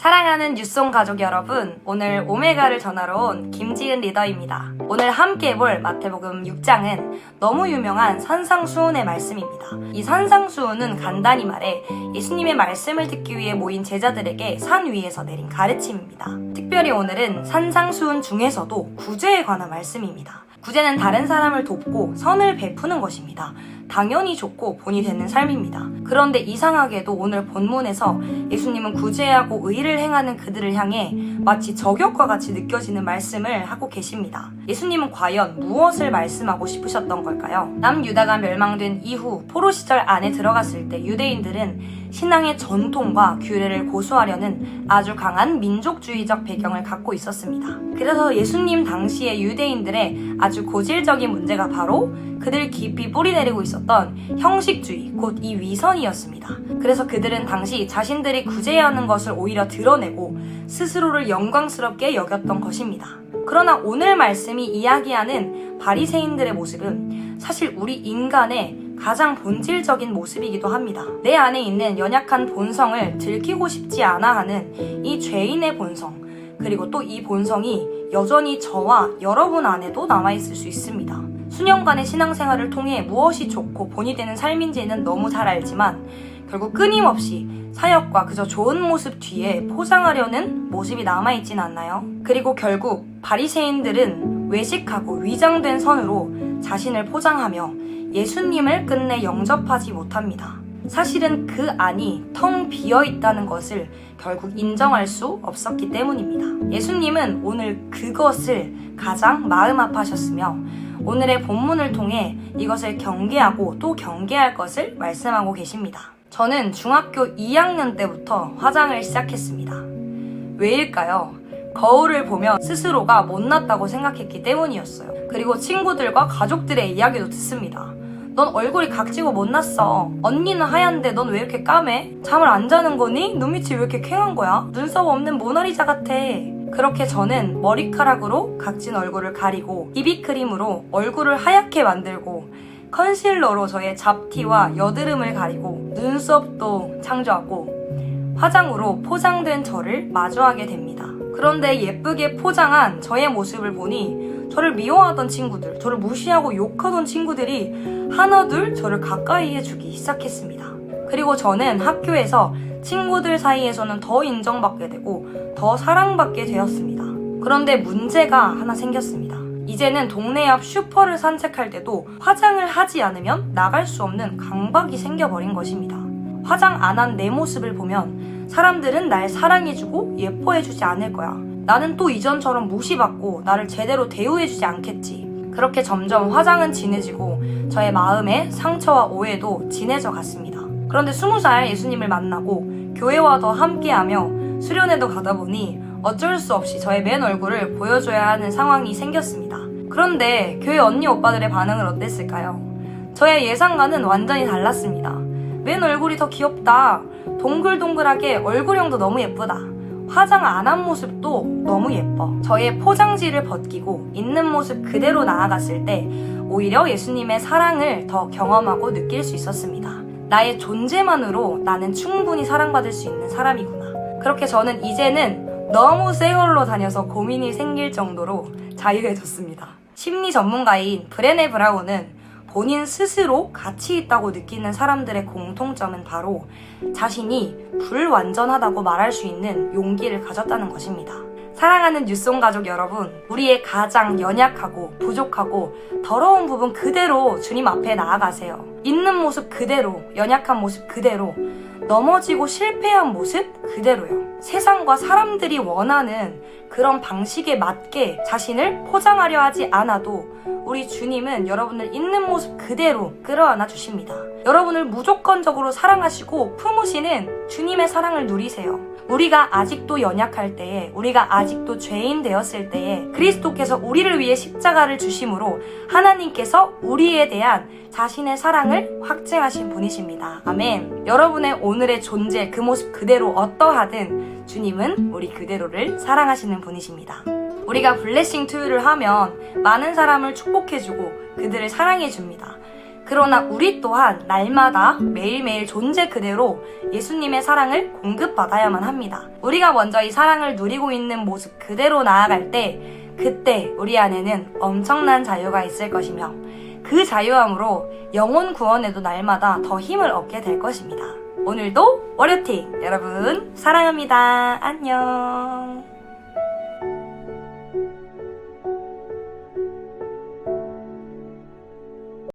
사랑하는 뉴송 가족 여러분, 오늘 오메가를 전하러 온 김지은 리더입니다. 오늘 함께 볼 마태복음 6장은 너무 유명한 산상수훈의 말씀입니다. 이 산상수훈은 간단히 말해 예수님의 말씀을 듣기 위해 모인 제자들에게 산 위에서 내린 가르침입니다. 특별히 오늘은 산상수훈 중에서도 구제에 관한 말씀입니다. 구제는 다른 사람을 돕고 선을 베푸는 것입니다. 당연히 좋고 본이 되는 삶입니다. 그런데 이상하게도 오늘 본문에서 예수님은 구제하고 의를 행하는 그들을 향해 마치 저격과 같이 느껴지는 말씀을 하고 계십니다. 예수님은 과연 무엇을 말씀하고 싶으셨던 걸까요? 남유다가 멸망된 이후 포로 시절 안에 들어갔을 때 유대인들은 신앙의 전통과 규례를 고수하려는 아주 강한 민족주의적 배경을 갖고 있었습니다. 그래서 예수님 당시의 유대인들의 아주 고질적인 문제가 바로 그들 깊이 뿌리내리고 있었던 형식주의, 곧 이 위선이었습니다. 그래서 그들은 당시 자신들이 구제해야 하는 것을 오히려 드러내고 스스로를 영광스럽게 여겼던 것입니다. 그러나 오늘 말씀이 이야기하는 바리새인들의 모습은 사실 우리 인간의 가장 본질적인 모습이기도 합니다. 내 안에 있는 연약한 본성을 들키고 싶지 않아 하는 이 죄인의 본성, 그리고 또 이 본성이 여전히 저와 여러분 안에도 남아있을 수 있습니다. 수년간의 신앙생활을 통해 무엇이 좋고 본이 되는 삶인지는 너무 잘 알지만 결국 끊임없이 사역과 그저 좋은 모습 뒤에 포장하려는 모습이 남아있진 않나요? 그리고 결국 바리새인들은 외식하고 위장된 선으로 자신을 포장하며 예수님을 끝내 영접하지 못합니다. 사실은 그 안이 텅 비어 있다는 것을 결국 인정할 수 없었기 때문입니다. 예수님은 오늘 그것을 가장 마음 아파하셨으며 오늘의 본문을 통해 이것을 경계하고 또 경계할 것을 말씀하고 계십니다. 저는 중학교 2학년 때부터 화장을 시작했습니다. 왜일까요? 거울을 보며 스스로가 못났다고 생각했기 때문이었어요. 그리고 친구들과 가족들의 이야기도 듣습니다. 넌 얼굴이 각지고 못났어. 언니는 하얀데 넌 왜 이렇게 까매? 잠을 안 자는 거니? 눈밑이 왜 이렇게 퀭한 거야? 눈썹 없는 모나리자 같아. 그렇게 저는 머리카락으로 각진 얼굴을 가리고 비비크림으로 얼굴을 하얗게 만들고 컨실러로 저의 잡티와 여드름을 가리고 눈썹도 창조하고 화장으로 포장된 저를 마주하게 됩니다. 그런데 예쁘게 포장한 저의 모습을 보니 저를 미워하던 친구들, 저를 무시하고 욕하던 친구들이 하나둘 저를 가까이 해주기 시작했습니다. 그리고 저는 학교에서 친구들 사이에서는 더 인정받게 되고 더 사랑받게 되었습니다. 그런데 문제가 하나 생겼습니다. 이제는 동네 앞 슈퍼를 산책할 때도 화장을 하지 않으면 나갈 수 없는 강박이 생겨버린 것입니다. 화장 안 한 내 모습을 보면 사람들은 날 사랑해주고 예뻐해주지 않을 거야. 나는 또 이전처럼 무시받고 나를 제대로 대우해주지 않겠지. 그렇게 점점 화장은 진해지고 저의 마음의 상처와 오해도 진해져 갔습니다. 그런데 스무 살 예수님을 만나고 교회와 더 함께하며 수련회도 가다 보니 어쩔 수 없이 저의 맨 얼굴을 보여줘야 하는 상황이 생겼습니다. 그런데 교회 언니 오빠들의 반응은 어땠을까요? 저의 예상과는 완전히 달랐습니다. 맨 얼굴이 더 귀엽다. 동글동글하게 얼굴형도 너무 예쁘다. 화장 안 한 모습도 너무 예뻐. 저의 포장지를 벗기고 있는 모습 그대로 나아갔을 때 오히려 예수님의 사랑을 더 경험하고 느낄 수 있었습니다. 나의 존재만으로 나는 충분히 사랑받을 수 있는 사람이구나. 그렇게 저는 이제는 너무 새 걸로 다녀서 고민이 생길 정도로 자유해졌습니다. 심리 전문가인 브레네 브라운은 본인 스스로 가치 있다고 느끼는 사람들의 공통점은 바로 자신이 불완전하다고 말할 수 있는 용기를 가졌다는 것입니다. 사랑하는 뉴송 가족 여러분, 우리의 가장 연약하고 부족하고 더러운 부분 그대로 주님 앞에 나아가세요. 있는 모습 그대로, 연약한 모습 그대로, 넘어지고 실패한 모습 그대로요. 세상과 사람들이 원하는 그런 방식에 맞게 자신을 포장하려 하지 않아도 우리 주님은 여러분을 있는 모습 그대로 끌어안아 주십니다. 여러분을 무조건적으로 사랑하시고 품으시는 주님의 사랑을 누리세요. 우리가 아직도 연약할 때에, 우리가 아직도 죄인 되었을 때에 그리스도께서 우리를 위해 십자가를 주심으로 하나님께서 우리에 대한 자신의 사랑을 확증하신 분이십니다. 아멘. 여러분의 오늘의 존재, 그 모습 그대로 어떠하든 주님은 우리 그대로를 사랑하시는 분이십니다. 우리가 블레싱 투유를 하면 많은 사람을 축복해주고 그들을 사랑해줍니다. 그러나 우리 또한 날마다 매일매일 존재 그대로 예수님의 사랑을 공급받아야만 합니다. 우리가 먼저 이 사랑을 누리고 있는 모습 그대로 나아갈 때 그때 우리 안에는 엄청난 자유가 있을 것이며 그 자유함으로 영혼 구원에도 날마다 더 힘을 얻게 될 것입니다. 오늘도 월요팅 여러분 사랑합니다. 안녕.